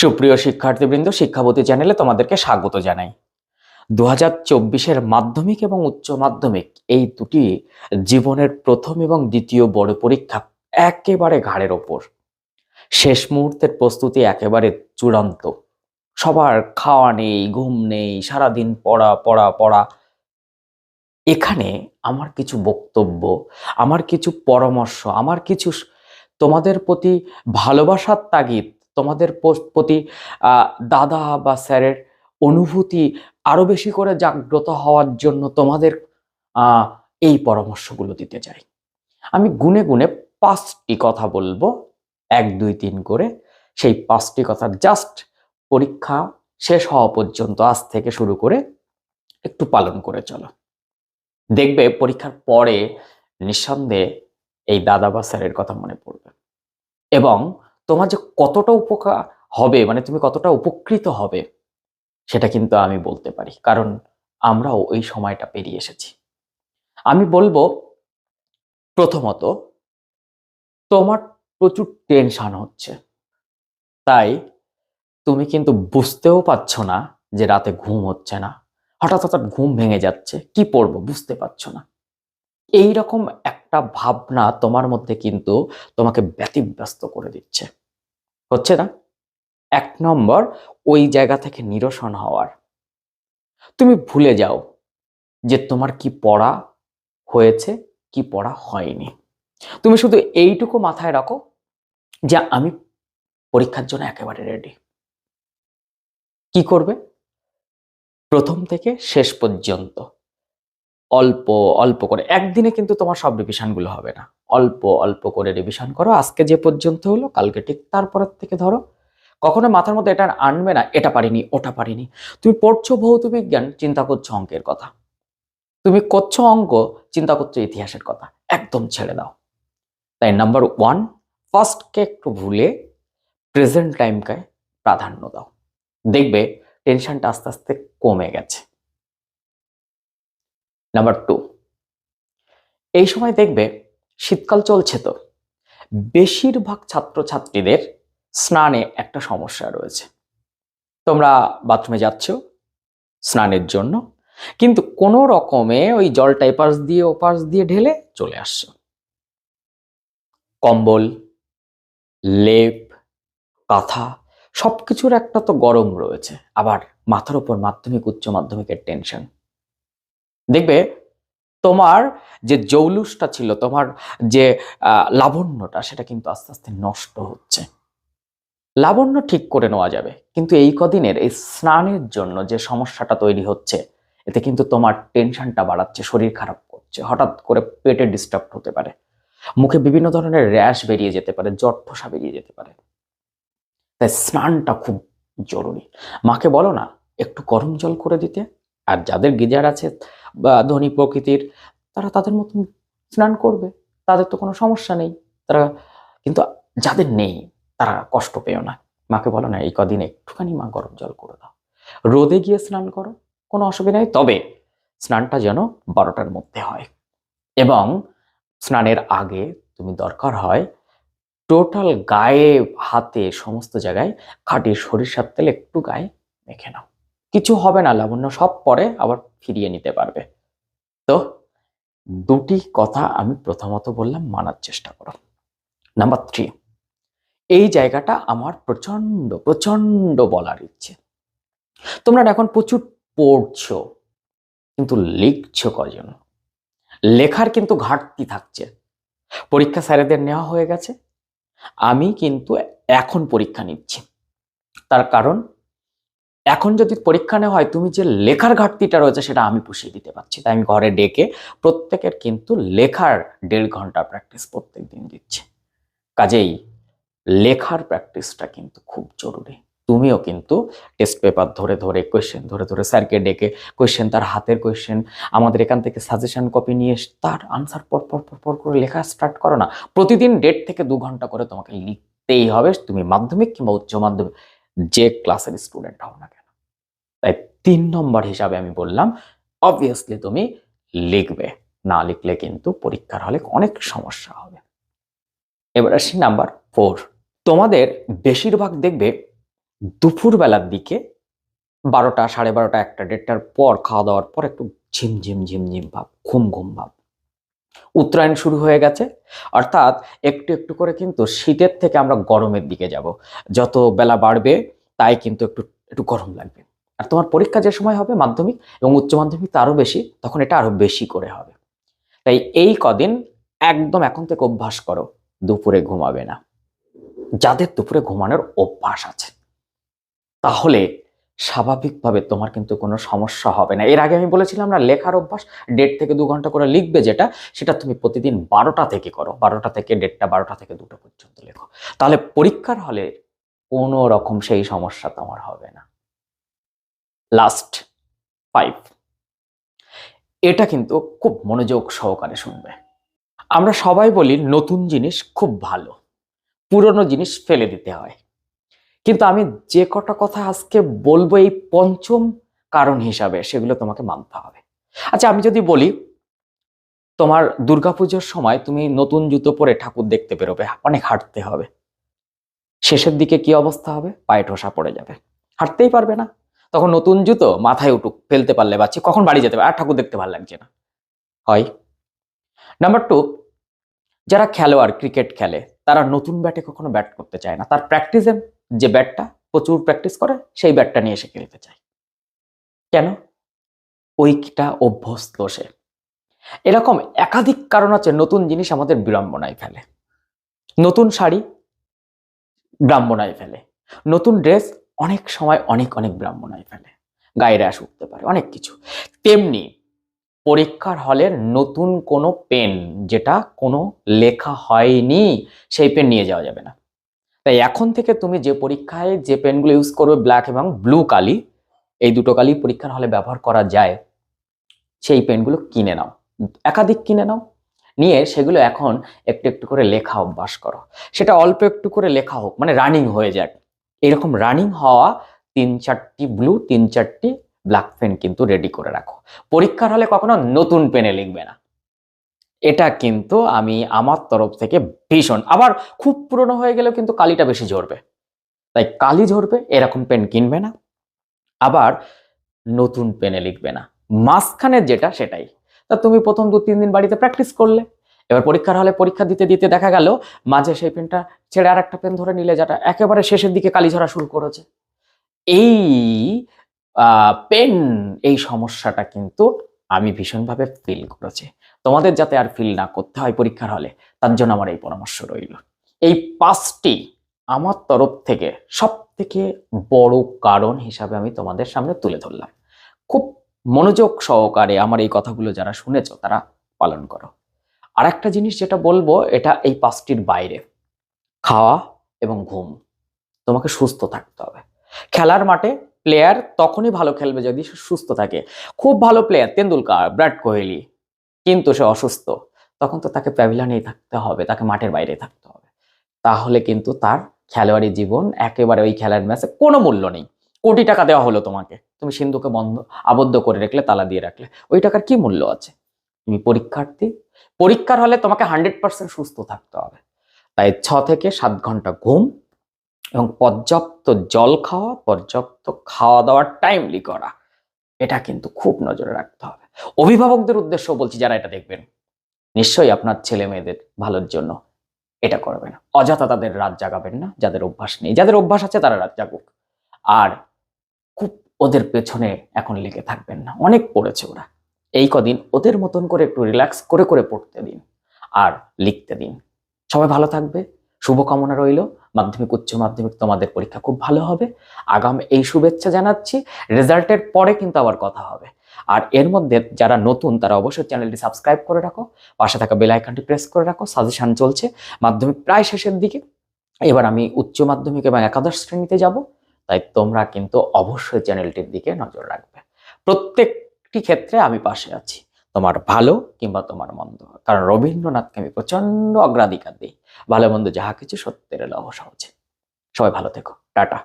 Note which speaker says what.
Speaker 1: সুপ্রিয় শিক্ষার্থীবৃন্দ, শিক্ষাবতী চ্যানেলে তোমাদেরকে স্বাগত জানাই। দু হাজার চব্বিশের মাধ্যমিক এবং উচ্চ মাধ্যমিক এই দুটি জীবনের প্রথম এবং দ্বিতীয় বড় পরীক্ষা একেবারে ঘাড়ের ওপর। শেষ মুহূর্তের প্রস্তুতি একেবারে চূড়ান্ত। সবার খাওয়া নেই, ঘুম নেই, সারাদিন পড়া পড়া পড়া। এখানে আমার কিছু বক্তব্য, আমার কিছু পরামর্শ, আমার কিছু তোমাদের প্রতি ভালোবাসার তাগিদ তোমাদের পোস্ট প্রতি দাদা বা স্যারের অনুভূতি আরও বেশি করে জাগ্রত হওয়ার জন্য তোমাদের এই পরামর্শগুলো দিতে চাই। আমি গুনে গুনে পাঁচটি কথা বলব, এক, দুই, তিন করে। সেই পাঁচটি কথা জাস্ট পরীক্ষা শেষ হওয়া পর্যন্ত, আজ থেকে শুরু করে একটু পালন করে চলো। দেখবে পরীক্ষার পরে নিঃসন্দেহে এই দাদা বা স্যারের কথা মনে পড়বে। এবং তোমার যে কতটা উপকার হবে মানে তুমি কতটা উপকৃত হবে, সেটা কিন্তু আমি বলতে পারি। কারণ আমরাও ওই সময়টা পেরিয়ে এসেছি। আমি বলব, প্রথমত, তোমার প্রচুর টেনশন হচ্ছে। তাই তুমি কিন্তু বুঝতেও পারছ না যে রাতে ঘুম হচ্ছে না। হঠাৎ হঠাৎ ঘুম ভেঙে যাচ্ছে। কি পড়ব বুঝতে পারছ না। এই রকম একটা ভাবনা তোমার মধ্যে কিন্তু তোমাকে ব্যতিব্যস্ত করে দিচ্ছে। হচ্ছে না? এক নম্বর, ওই জায়গা থেকে নিরসন হওয়ার। তুমি ভুলে যাও যে তোমার কি পড়া হয়েছে, কি পড়া হয়নি। তুমি শুধু এইটুকু মাথায় রাখো যে আমি পরীক্ষার জন্য একেবারে রেডি কি করবে? প্রথম থেকে শেষ পর্যন্ত। অল্প অল্প করে। একদিনে কিন্তু তোমার সব রিভিশনগুলো হবে না। অল্প অল্প করে রিভিশন করো। আজকে যে পর্যন্ত হলো, কালকে ঠিক তারপরের থেকে ধরো। কখনো মাথার মধ্যে এটা আনবে না, এটা পারিনি, ওটা পারিনি। তুমি পড়ছো ভৌত বিজ্ঞান চিন্তা করছ অঙ্কের কথা। তুমি করছ অঙ্ক, চিন্তা করছ ইতিহাসের কথা। একদম ছেড়ে দাও। তাই নাম্বার ওয়ান ফার্স্টকে একটু ভুলে প্রেজেন্ট টাইমকে প্রাধান্য দাও। দেখবে টেনশনটা আস্তে আস্তে কমে গেছে। নাম্বার টু এই সময় দেখবে শীতকাল চলছে তো। বেশিরভাগ ছাত্রছাত্রীদের স্নানে একটা সমস্যা রয়েছে। তোমরা বাথরুমে যাচ্ছ স্নানের জন্য, কিন্তু কোনো রকমে ওই জলটা এপাশ দিয়ে ওপাশ দিয়ে ঢেলে চলে আসছো। কম্বল, লেপ, কাঁথা সব কিছুর একটা তো গরম রয়েছে, আবার মাথার উপর মাধ্যমিক, উচ্চ মাধ্যমিকের টেনশন দেখবে তোমার যে জৌলুসটা ছিল, তোমার যে লাবণ্যটা, সেটা কিন্তু আস্তে আস্তে নষ্ট হচ্ছে। লাবণ্য ঠিক করে নেওয়া যাবে। কিন্তু এই কদিনের, এই স্নানের জন্য যে সমস্যাটা তৈরি হচ্ছে, এতে কিন্তু তোমার টেনশনটা বাড়াচ্ছে, শরীর খারাপ করছে। হঠাৎ করে পেটে ডিস্টার্ব হতে পারে। মুখে বিভিন্ন ধরনের র্যাশ বেরিয়ে যেতে পারে ঠোসা বেরিয়ে যেতে পারে। তাই স্নানটা খুব জরুরি। মাকে বলো না, একটু গরম জল করে দিতে। আর যাদের গিজার আছে বা ধনী প্রকৃতির, তারা তাদের মতন স্নান করবে। তাদের তো কোনো সমস্যা নেই। তারা কিন্তু যাদের নেই, তারা কষ্ট পেও না। মাকে বলো না, এই কদিন একটুখানি মা গরম জল করে দাও। রোদে গিয়ে স্নান করো, কোনো অসুবিধা নেই। তবে স্নানটা যেন বারোটার মধ্যে হয় এবং স্নানের আগে তুমি দরকার হয় টোটাল গায়ে, হাতে সমস্ত জায়গায় খাঁটি সরিষার তেল একটু গায়ে মেখে নাও। কিছু হবে না, লাবণ্য সব পরে, আবার ফিরিয়ে নিতে পারবে। তো দুটি কথা আমি প্রথমত বললাম, মানার চেষ্টা করো। নাম্বার থ্রি, এই জায়গাটা আমার প্রচণ্ড প্রচণ্ড বলার ইচ্ছে। তোমরা এখন প্রচুর পড়ছো, কিন্তু লিখছো কজন? লেখার কিন্তু ঘাটতি থাকছে। পরীক্ষা স্যারেদের নেওয়া হয়ে গেছে। আমি কিন্তু এখন পরীক্ষা নিচ্ছি। তার কারণ এখন যদি পরীক্ষা নেওয়া হয়, তুমি যে লেখার ঘাটতিটা রয়েছে সেটা আমি পুষিয়ে দিতে পারছি। তাই আমি ঘরে ডেকে প্রত্যেকের কিন্তু লেখার দেড় ঘণ্টা প্র্যাকটিস প্রত্যেক দিন দিচ্ছে। কাজেই লেখার প্র্যাকটিসটা কিন্তু খুব জরুরি। তুমিও কিন্তু টেস্ট পেপার ধরে ধরে কোয়েশ্চেন ধরে ধরে স্যারকে ডেকে কোয়েশ্চেন তার হাতের কোয়েশ্চেন আমাদের এখান থেকে সাজেশন কপি নিয়ে তার আনসার পর পর পর পর করে লেখা স্টার্ট করো না। প্রতিদিন দেড় থেকে দু ঘণ্টা করে তোমাকে লিখতেই হবে। তুমি মাধ্যমিক কিংবা উচ্চ মাধ্যমিক যে ক্লাসের স্টুডেন্ট হও না কেন। তাই তিন নম্বর হিসাবে আমি বললাম অবভিয়াসলি তুমি লিখবে, না লিখলে কিন্তু পরীক্ষার হলে অনেক সমস্যা হবে। এবার আসি নাম্বার ফোর তোমাদের বেশিরভাগ দেখবে দুপুরবেলার দিকে বারোটা সাড়ে বারোটা একটা দেড়টার পর খাওয়া দাওয়ার পর একটু ঝিমঝিম ঝিমঝিম ভাব, ঘুম ঘুম ভাব। উত্তরায়ণ শুরু হয়ে গেছে। অর্থাৎ একটু একটু করে কিন্তু শীতের থেকে আমরা গরমের দিকে যাব। যত বেলা বাড়বে, তাই কিন্তু একটু একটু গরম লাগবে। আর তোমার পরীক্ষা যে সময় হবে মাধ্যমিক এবং উচ্চ মাধ্যমিক তারও বেশি, তখন এটা আরও বেশি করে হবে। তাই এই কদিন একদম এখন থেকে অভ্যাস করো, দুপুরে ঘুমাবে না। যাদের দুপুরে ঘুমানোর অভ্যাস আছে, তাহলে স্বাভাবিকভাবে তোমার কিন্তু কোনো সমস্যা হবে না। এর আগে আমি বলেছিলাম না, লেখার অভ্যাস দেড় থেকে দু ঘণ্টা করে লিখবে যেটা, সেটা তুমি প্রতিদিন বারোটা থেকে করো। বারোটা থেকে দেড়টা, বারোটা থেকে দুটো পর্যন্ত লেখো। তাহলে পরীক্ষার হলে কোনো রকম সেই সমস্যা তোমার হবে না। লাস্ট ফাইভ এটা কিন্তু খুব মনোযোগ সহকারে শুনবে। আমরা সবাই বলি নতুন জিনিস খুব ভালো। পুরনো জিনিস ফেলে দিতে হয়। কিন্তু আমি যে কটা কথা আজকে বলব এই পঞ্চম কারণ হিসাবে সেগুলো তোমাকে মানতে হবে। আচ্ছা আমি যদি বলি, তোমার দুর্গাপুজোর সময় তুমি নতুন জুতো পরে ঠাকুর দেখতে বেরোবে, অনেক হাঁটতে হবে। শেষের দিকে কি অবস্থা হবে? পায়ে ঠোসা পড়ে যাবে। হাঁটতেই পারবে না। তখন নতুন জুতো মাথায় উঠুক, ফেলতে পারলে বাচ্চি কখন বাড়ি যেতে পারে? আর ঠাকুর দেখতে ভালো লাগছে না। হয়। নাম্বার টু যারা খেলোয়াড় ক্রিকেট খেলে, তারা নতুন ব্যাটে কখনো ব্যাট করতে চায় না। তার প্র্যাকটিসে যে ব্যাটটা প্রচুর প্র্যাকটিস করে, সেই ব্যাটটা নিয়ে এসে খেলতে চায়। কেন? ওইটা অভ্যস্ত সে। এরকম একাধিক কারণ আছে, নতুন জিনিস আমাদের বিড়ম্বনায় ফেলে। নতুন শাড়ি ব্রাহ্মণায় ফেলে। নতুন ড্রেস অনেক সময় অনেক অনেক ব্রাহ্মণায় ফেলে। গায়ে র্যাশ উঠতে পারে, অনেক কিছু। তেমনি পরীক্ষার হলের নতুন কোনো পেন যেটা কোনো লেখা হয়নি, সেই পেন নিয়ে যাওয়া যাবে না। তাই এখন থেকে তুমি যে পরীক্ষায় যে পেনগুলো ইউজ করবে ব্ল্যাক এবং ব্লু কালি, এই দুটো কালি পরীক্ষার হলে ব্যবহার করা যায়। সেই পেনগুলো কিনে নাও। একাধিক কিনে নাও। নিয়ে সেগুলো এখন একটু একটু করে লেখা অভ্যাস করো। সেটা অল্প একটু করে লেখা হোক মানে রানিং হয়ে যাক। এরকম রানিং হওয়া তিন চারটি ব্লু তিন চারটি ব্ল্যাক পেন কিন্তু রেডি করে রাখো। পরীক্ষার হলে কখনো নতুন পেনে লিখবে না। এটা কিন্তু আমি আমার তরফ থেকে ভীষণ, আবার খুব পুরনো হয়ে গেলেও কিন্তু কালিটা বেশি ঝরবে। তাই কালি ঝরবে, এরকম পেন কিনবে না, আবার নতুন পেনে লিখবে না। মাঝখানের যেটা সেটাই। তা তুমি প্রথম দু তিন দিন বাড়িতে প্র্যাকটিস করলে, এবার পরীক্ষার হলে পরীক্ষা দিতে দিতে দেখা গেল, মাঝে সেই পেনটা ছেড়ে আর একটা পেন ধরে নিলে যেটা একেবারে শেষের দিকে কালি ঝরা শুরু করেছে। এই পেন এই সমস্যাটা কিন্তু আমি ভীষণভাবে ফিল করেছি। তোমাদের যাতে আর ফিল না করতে হয় পরীক্ষার হলে, তার জন্য আমার এই পরামর্শ রইল। এই পাঁচটি আমার তরফ থেকে সব থেকে বড় কারণ হিসাবে আমি তোমাদের সামনে তুলে ধরলাম। খুব মনোযোগ সহকারে আমার এই কথাগুলো যারা শুনেছ, তারা পালন করো। আর একটা জিনিস যেটা বলব, এটা এই পাঁচটির বাইরে। খাওয়া এবং ঘুম, তোমাকে সুস্থ থাকতে হবে। খেলার মাঠে প্লেয়ার তখনই ভালো খেলবে যদি সুস্থ থাকে। খুব ভালো প্লেয়ার তেন্ডুলকার বিরাট কোহলি কিন্তু সে অসুস্থ, তখন তো তাকে প্যাভিলিয়নেই থাকতে হবে, তাকে মাঠের বাইরে থাকতে হবে। তাহলে কিন্তু তার খেলোয়াড়ি জীবন একেবারে ওই খেলার ম্যাচে কোনো মূল্য নেই। কোটি টাকা দেওয়া হলো তোমাকে, তুমি সিন্ধুকে বন্ধ, আবদ্ধ করে রাখলে, তালা দিয়ে রাখলে। ওই টাকার কি মূল্য আছে? তুমি পরীক্ষার্থী, পরীক্ষার হলে তোমাকে হান্ড্রেড পার্সেন্ট সুস্থ থাকতে হবে। তাই ছ থেকে সাত ঘণ্টা ঘুম এবং পর্যাপ্ত জল খাওয়া, পর্যাপ্ত খাওয়া দাওয়ার টাইমলি করা, এটা কিন্তু খুব নজরে রাখতে হবে। অভিভাবকদের উদ্দেশ্য বলছি যারা এটা দেখবেন, নিশ্চয়ই আপনার ছেলে মেয়েদের ভালোর জন্য এটা করবেন। অযথা তাদের রাত জাগাবেন না, যাদের অভ্যাস নেই। যাদের অভ্যাস আছে তারা রাত জাগুক। আর খুব ওদের পেছনে এখন লেগে থাকবেন না। অনেক পড়েছে ওরা। এই কদিন ওদের মতন করে একটু রিল্যাক্স করে করে পড়তে দিন। আর লিখতে দিন। সবাই ভালো থাকবে। শুভকামনা রইল। মাধ্যমিক, উচ্চ মাধ্যমিক তোমাদের পরীক্ষা খুব ভালো হবে। আগাম এই শুভেচ্ছা জানাচ্ছি। রেজাল্টের পরে কিন্তু আবার কথা হবে। আর এর মধ্যে যারা নতুন, তারা অবশ্যই চ্যানেলটি সাবস্ক্রাইব করে রাখো, পাশে থাকা বেল আইকনটি প্রেস করে রাখো সাজেশন চলছে। মাধ্যমিক প্রায় শেষের দিকে। এবার আমি উচ্চ মাধ্যমিক এবং একাদশ শ্রেণীতে যাব, তাই তোমরা কিন্তু অবশ্যই চ্যানেলটির দিকে নজর রাখবে। প্রত্যেকটি ক্ষেত্রে আমি পাশে আছি, তোমার ভালো কিংবা তোমার মন্দ। কারণ রবীন্দ্রনাথকে আমি প্রচণ্ড অগ্রাধিকার দিই। ভালো মন্দ যাহা কিছু সত্যের লহ সহজে সবাই ভালো থেকো। টাটা।